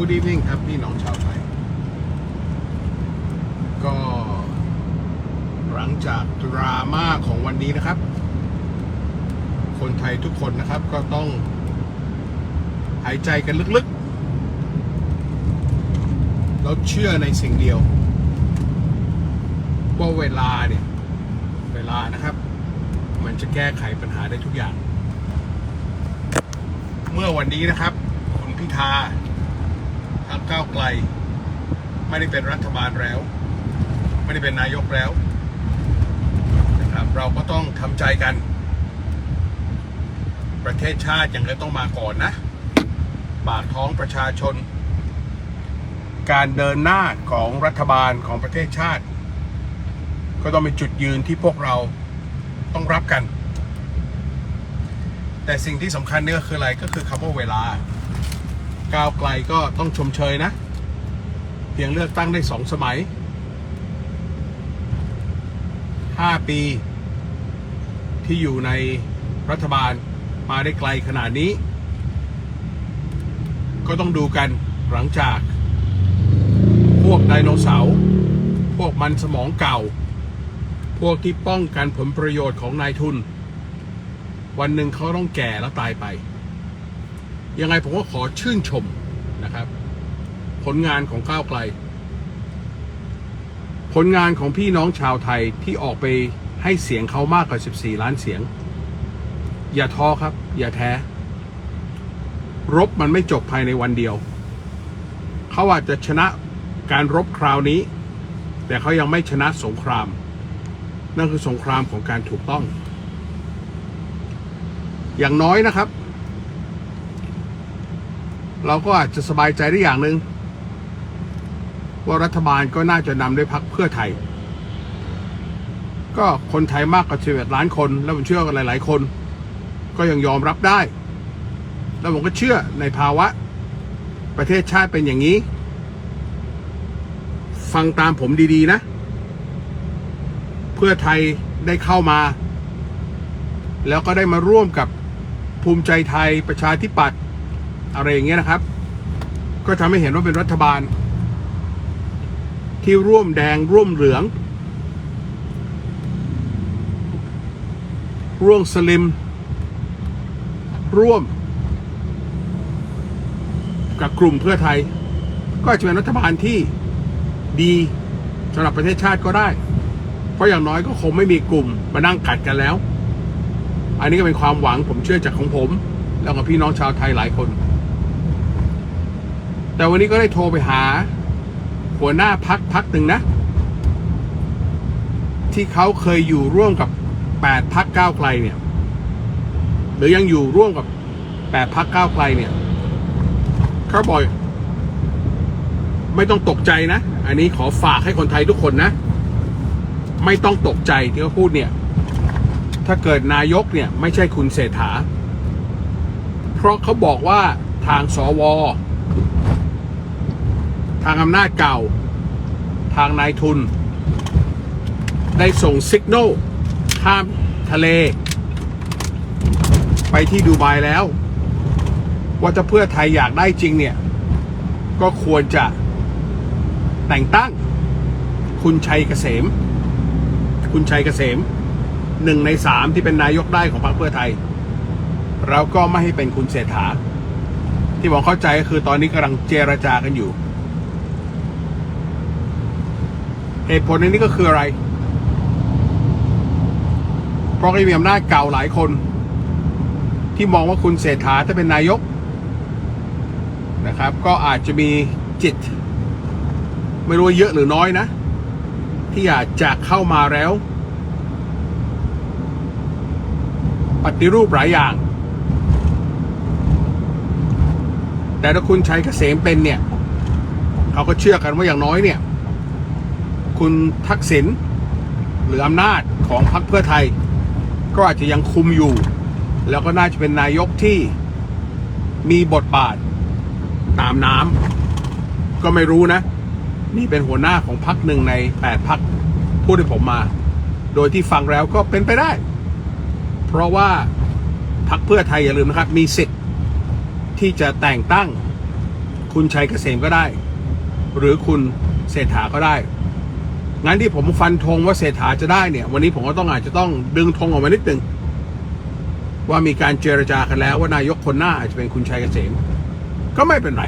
Good evening ครับพี่น้องชาวไทย ก็ หลังจากดราม่าของวันนี้นะครับ คนไทยทุกคนนะครับก็ต้อง หายใจกันลึกๆ เราเชื่อในสิ่งเดียว ว่าเวลาเนี่ย เวลานะครับ มันจะแก้ไขปัญหาได้ทุกอย่าง เมื่อวันนี้นะครับ คุณพิธา ทางก้าวไกล ไม่ได้เป็นรัฐบาลแล้ว ไม่ได้เป็นนายกแล้วนะครับเราก็ต้องทำใจกัน ประเทศชาติยังไงต้องมาก่อนนะปากท้องประชาชน การเดินหน้าของรัฐบาลของประเทศชาติ ก็ต้องเป็นจุดยืนที่พวกเราต้องรับกัน แต่สิ่งที่สำคัญเนี่ยก็คืออะไรก็คือคำว่าเวลา ก้าวไกลก็ต้องชมเชยนะ เพียงเลือกตั้งได้สองสมัยห้าปี ที่อยู่ในรัฐบาลมาได้ไกลขนาดนี้ ก็ต้องดูกันหลังจาก พวกไดโนเสาร์พวกมันสมองเก่า พวกที่ป้องกันผลประโยชน์ของนายทุน วันหนึ่งเขาต้องแก่แล้วตายไป ยังไงผมก็ขอชื่นชมนะครับ ผลงานของก้าวไกล ผลงานของพี่น้องชาวไทยที่ออกไปให้เสียงเขามากกว่า 14 ล้านเสียง อย่าท้อครับ อย่าแท้ รบมันไม่จบภายในวันเดียว เขาอาจจะชนะการรบคราวนี้ แต่เขายังไม่ชนะสงคราม นั่นคือสงครามของการถูกต้อง อย่างน้อยนะครับ เราก็อาจจะสบายใจได้อย่างหนึ่งว่ารัฐบาลก็น่าจะนำด้วยพักเพื่อไทย ก็คนไทยมากกว่า11ล้านคน แล้วผมเชื่อว่าหลาย ๆ คน ก็ยังยอมรับได้ แล้วผมก็เชื่อในภาวะ ประเทศชาติเป็นอย่างนี้ ฟังตามผมดี ๆ นะ เพื่อไทยได้เข้ามา แล้วก็ได้มาร่วมกับภูมิใจไทยประชาธิปัตย์ อะไรอย่างเงี้ยนะครับ ก็ทำให้เห็นว่าเป็นรัฐบาล ที่ร่วมแดงร่วมเหลือง ร่วมสลิม ร่วม กับกลุ่มเพื่อไทย ก็อาจจะเป็นรัฐบาลที่ดีสำหรับประเทศชาติก็ได้ เพราะอย่างน้อยก็คงไม่มีกลุ่มมานั่งกัดกันแล้ว อันนี้ก็เป็นความหวังผมเชื่อจากของผม แล้วก็พี่น้องชาวไทยหลายคน แต่วันนี้ก็ได้โทรไปหา หัวหน้าพักพักหนึ่งนะ ที่เขาเคยอยู่ร่วมกับแปดพักก้าวไกลเนี่ย หรือยังอยู่ร่วมกับแปดพักก้าวไกลเนี่ยเขาบอกไม่ต้องตกใจนะ อันนี้ขอฝากให้คนไทยทุกคนนะ ไม่ต้องตกใจที่เขาพูดเนี่ย ถ้าเกิดนายกเนี่ย ไม่ใช่คุณเศรษฐา เพราะเขาบอกว่าทางสว ทางอำนาจเก่า ทางนายทุน ได้ส่งสิกโนข้ามทะเล ไปที่ดูไบแล้ว ว่าถ้าเพื่อไทยอยากได้จริงเนี่ย ก็ควรจะแต่งตั้ง คุณชัยเกษม คุณชัยเกษมหนึ่งในสามที่เป็นนายกได้ของพรรคเพื่อไทย เราก็ไม่ให้เป็นคุณเศรษฐา ที่ผมเข้าใจก็คือตอนนี้กำลังเจรจากันอยู่ เหตุผลในนี้ก็คืออะไร เพราะมีอำนาจเก่าหลายคน ที่มองว่าคุณเศรษฐาถ้าเป็นนายกนะครับ ก็อาจจะมีจิต ไม่รู้เยอะหรือน้อยนะ ที่อยากจะเข้ามาแล้ว ปฏิรูปหลายอย่าง แต่ถ้าคุณใชัยเกษมเป็นเนี่ย เขาก็เชื่อกันว่าอย่างน้อยเนี่ย คุณทักษิณหรืออำนาจของพรรคเพื่อไทย ก็อาจจะยังคุมอยู่ แล้วก็น่าจะเป็นนายกที่มีบทบาทตามน้ำก็ไม่รู้นะ นี่เป็นหัวหน้าของพรรคหนึ่งในแปดพรรคพูดให้ผมมา โดยที่ฟังแล้วก็เป็นไปได้ เพราะว่าพรรคเพื่อไทยอย่าลืมนะครับ มีสิทธิ์ที่จะแต่งตั้ง คุณชัยเกษมก็ได้ หรือคุณเศรษฐาก็ได้ งั้นที่ผมฟันธงว่าเศรษฐาจะได้เนี่ย วันนี้ผมก็ต้องอาจจะต้องดึงธงออกมานิดนึงว่ามีการเจรจากันแล้วว่านายกคนหน้าอาจจะเป็นคุณชัยเกษมก็ไม่เป็นไร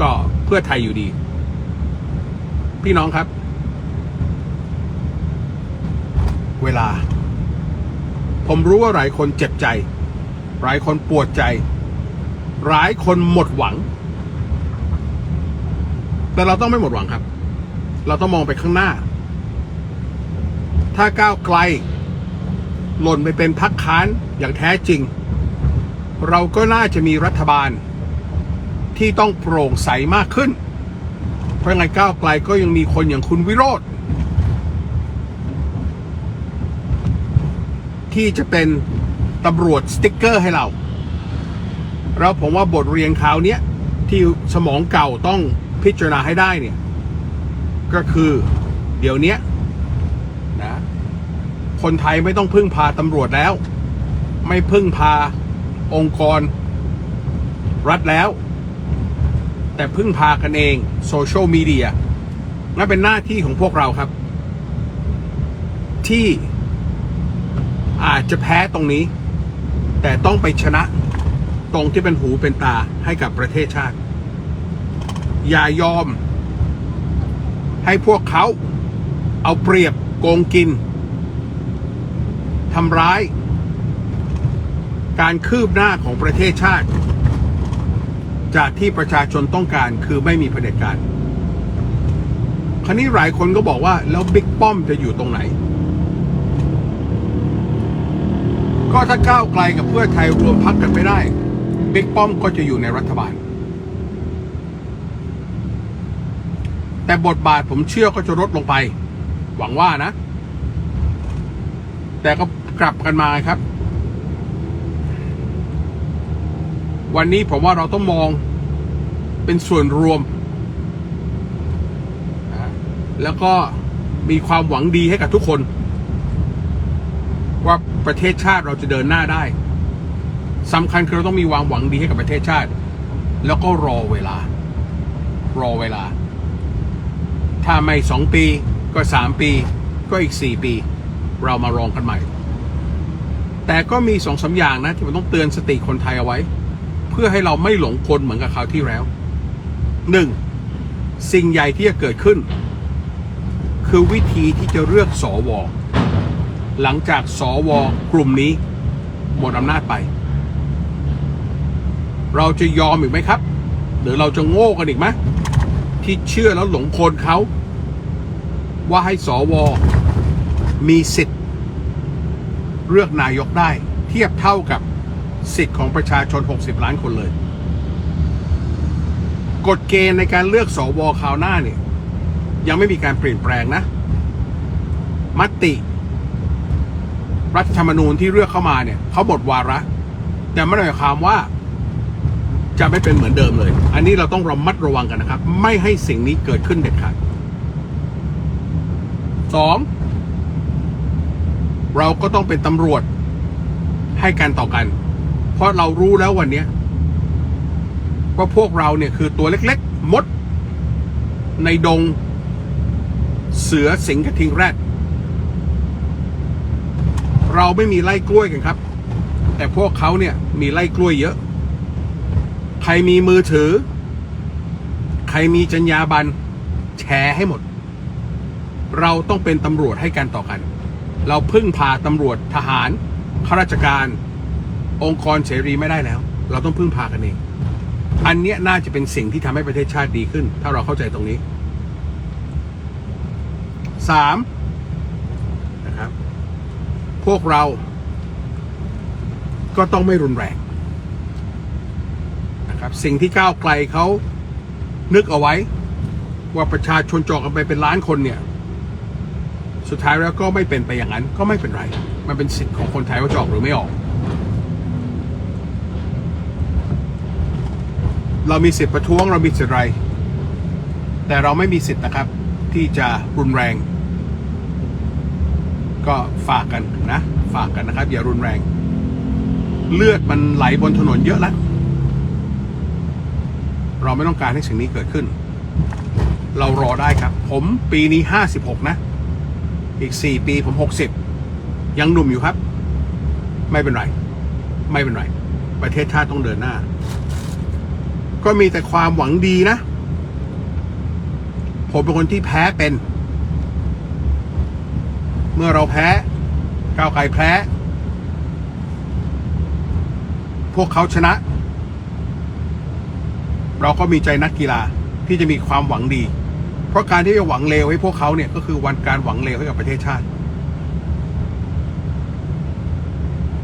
ก็เพื่อไทยอยู่ดี พี่น้องครับ เวลา ผมรู้ว่าหลายคนเจ็บใจ หลายคนปวดใจ หลายคนหมดหวัง แต่เราต้องไม่หมดหวังครับ เราต้องมองไปข้างหน้า ถ้าก้าวไกล หล่นไปเป็นพักค้านอย่างแท้จริง เราก็น่าจะมีรัฐบาล ที่ต้องโปร่งใสมากขึ้น เพราะไงก้าวไกลก็ยังมีคนอย่างคุณวิโรธที่จะเป็นตำรวจสติ๊กเกอร์ให้เรา แล้วผมว่าบทเรียนคราวนี้ที่สมองเก่าต้องพิจารณาให้ได้เนี่ย ก็คือ เดี๋ยวนี้นะคนไทยไม่ต้องพึ่งพาตำรวจแล้ว ไม่พึ่งพาองค์กร รัฐแล้ว แต่พึ่งพากันเองโซเชียลมีเดียนั่นเป็นหน้าที่ของพวกเราครับ ที่อาจจะแพ้ตรงนี้ แต่ต้องไปชนะตรงที่เป็นหูเป็นตาให้กับประเทศชาติ อย่ายอม ให้พวกเขาเอาเปรียบโกงกินทำร้าย การคืบหน้าของประเทศชาติ จากที่ประชาชนต้องการคือไม่มีเผด็จการคราวนี้หลายคนก็บอกว่าแล้วบิ๊กป้อมจะอยู่ตรงไหน ก็ถ้าก้าวไกลกับเพื่อไทยรวมพักกันไม่ได้บิ๊กป้อมก็จะอยู่ในรัฐบาล แต่บทบาทผมเชื่อก็จะลดลงไป หวังว่านะ แต่ก็กลับกันมาครับ วันนี้ผมว่าเราต้องมองเป็นส่วนรวม แล้วก็มีความหวังดีให้กับทุกคน ว่าประเทศชาติเราจะเดินหน้าได้สำคัญคือเราต้องมีความหวังดีให้กับประเทศชาติ แล้วก็รอเวลา รอเวลา ถ้าไม่สองปีก็สามปี ก็อีกสี่ปี เรามารองกันใหม่ แต่ก็มีสองสาอย่างนะ ที่ผมต้องเตือนสติคนไทยเอาไว้ เพื่อให้เราไม่หลงกลเหมือนกับคราวที่แล้วหนึ่งสิ่งใหญ่ที่จะเกิดขึ้น คือวิธีที่จะเลือกสอวอหลังจากสอวกลุ่มนี้ หมดอำนาจไป เราจะยอมอีกไหมครับ หรือเราจะโง่กันอีกไหมที่เชื่อแล้วหลงกลเขา ว่าให้สอวมีสิทธิ์ เลือกนายกได้ เทียบเท่ากับสิทธิ์ของประชาชน 60 ล้านคนเลย กฎเกณฑ์ในการเลือกสอวคราวหน้าเนี่ย ยังไม่มีการเปลี่ยนแปลงนะ มติ รัฐธรรมนูญที่เลือกเข้ามาเนี่ยเขาหมดวาระ แต่ไม่ได้หมายความว่าจะไม่เป็นเหมือนเดิมเลย อันนี้เราต้องระมัดระวังกันนะครับ ไม่ให้สิ่งนี้เกิดขึ้นเด็ดขาด สองเราก็ต้องเป็นตำรวจให้กันต่อกัน เพราะเรารู้แล้ววันนี้ว่าพวกเราเนี่ยคือตัวเล็กๆ มด ในดง เสือสิงห์กระทิงแรด เราไม่มีไล่กล้วยกันครับ แต่พวกเขาเนี่ยมีไล่กล้วยเยอะ ใครมีมือถือ ใครมีจรรยาบรรณแชร์ให้หมด เราต้องเป็นตำรวจให้กันต่อกัน เราพึ่งพาตำรวจทหารข้าราชการ องค์กรเสรีไม่ได้แล้ว เราต้องพึ่งพากันเอง อันเนี้ยน่าจะเป็นสิ่งที่ทำให้ประเทศชาติดีขึ้น ถ้าเราเข้าใจตรงนี้สามนะครับ พวกเราก็ต้องไม่รุนแรงนะครับ สิ่งที่ก้าวไกลเขานึกเอาไว้ว่าประชาชนจอกกันไปเป็นล้านคนเนี่ย สุดท้ายแล้วก็ไม่เป็นไปอย่างนั้นก็ไม่เป็นไร มันเป็นสิทธิ์ของคนไทยว่าจะออกหรือไม่ออก เรามีสิทธิ์ประท้วงเรามีสิทธิ์อะไร แต่เราไม่มีสิทธิ์นะครับ ที่จะรุนแรง ก็ฝากกันนะ ฝากกันนะครับ อย่ารุนแรง เลือดมันไหลบนถนนเยอะแล้วเราไม่ต้องการให้สิ่งนี้เกิดขึ้น เรารอได้ครับ ผมปีนี้ห้าสิบหกนะ อีกสี่ปีผมหกสิบยังหนุ่มอยู่ครับ ไม่เป็นไร ไม่เป็นไร ประเทศชาติต้องเดินหน้า ก็มีแต่ความหวังดีนะ ผมเป็นคนที่แพ้เป็น เมื่อเราแพ้ก้าวไกลแพ้ พวกเขาชนะ เราก็มีใจนักกีฬาที่จะมีความหวังดี เพราะการที่จะหวังเลวให้พวกเขาเนี่ยก็คือวันการหวังเลวให้กับประเทศชาติ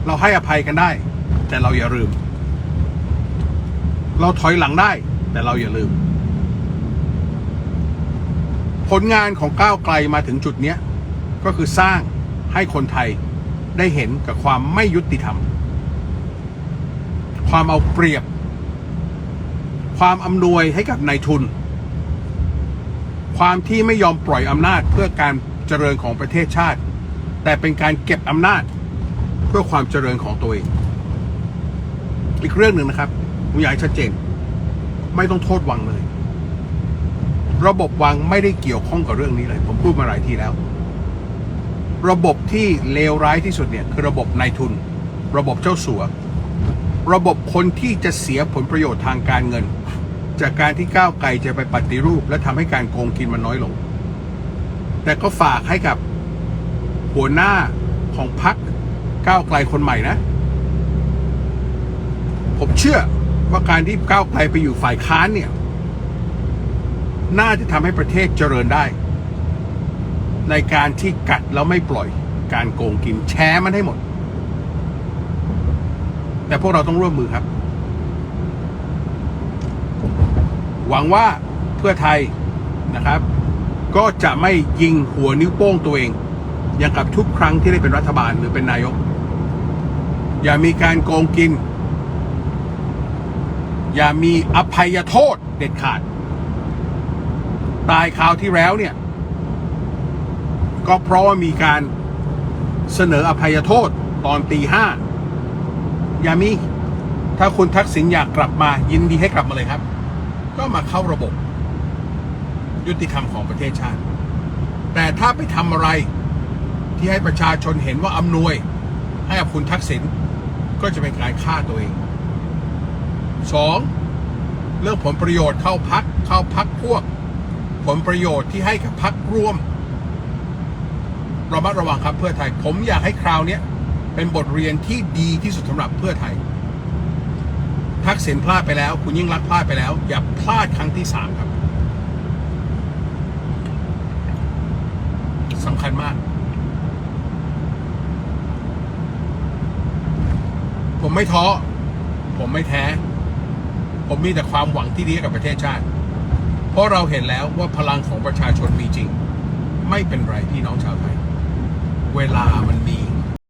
เราให้อภัยกันได้ แต่เราอย่าลืม เราถอยหลังได้ แต่เราอย่าลืม ผลงานของก้าวไกลมาถึงจุดเนี้ยก็คือสร้างให้คนไทยได้เห็นกับความไม่ยุติธรรม ความเอาเปรียบ ความอำนวยให้กับนายทุน ความที่ไม่ยอมปล่อยอำนาจเพื่อการเจริญของประเทศชาติ แต่เป็นการเก็บอำนาจเพื่อความเจริญของตัวเอง อีกเรื่องหนึ่งนะครับผมอยากให้ชัดเจน ไม่ต้องโทษวังเลย ระบบวังไม่ได้เกี่ยวข้องกับเรื่องนี้เลย ผมพูดมาหลายทีแล้ว ระบบที่เลวร้ายที่สุดเนี่ยคือระบบนายทุน ระบบเจ้าสัว ระบบคนที่จะเสียผลประโยชน์ทางการเงิน จากการที่ก้าวไกลจะไปปฏิรูป และทำให้การโกงกินมันน้อยลง แต่ก็ฝากให้กับหัวหน้าของพรรคก้าวไกลคนใหม่นะ ผมเชื่อว่าการที่ก้าวไกลไปอยู่ฝ่ายค้านเนี่ย น่าจะทำให้ประเทศเจริญได้ ในการที่กัดแล้วไม่ปล่อย การโกงกินแชร์มันให้หมด แต่พวกเราต้องร่วมมือครับ หวังว่าเพื่อไทยนะครับ ก็จะไม่ยิงหัวนิ้วโป้งตัวเอง อย่างกับทุกครั้งที่ได้เป็นรัฐบาลหรือเป็นนายก อย่ามีการโกงกิน อย่ามีอภัยโทษเด็ดขาด ตายคราวที่แล้วเนี่ย ก็เพราะว่ามีการเสนออภัยโทษตอนตีห้าอย่ามี ถ้าคุณทักษิณอยากกลับมายินดีให้กลับมาเลยครับ ก็มาเข้าระบบ ยุติธรรมของประเทศชาติ แต่ถ้าไปทำอะไรที่ให้ประชาชนเห็นว่าอำนวย ให้กับคุณทักษิณก็จะเป็นการฆ่าตัวเองสองเรื่องผลประโยชน์เข้าพักเข้าพักพวก ผลประโยชน์ที่ให้กับพักร่วมระมัดระวังครับเพื่อไทย ผมอยากให้คราวนี้เป็นบทเรียนที่ดีที่สุดสำหรับเพื่อไทย ทักษิณพลาดไปแล้ว คุณยิ่งรักพลาดไปแล้ว อย่าพลาดครั้งที่สามครับสำคัญมาก ผมไม่ท้อผมไม่แท้ ผมมีแต่ความหวังที่ดีกับประเทศชาติ เพราะเราเห็นแล้วว่าพลังของประชาชนมีจริง ไม่เป็นไรพี่น้องชาวไทย เวลามันมี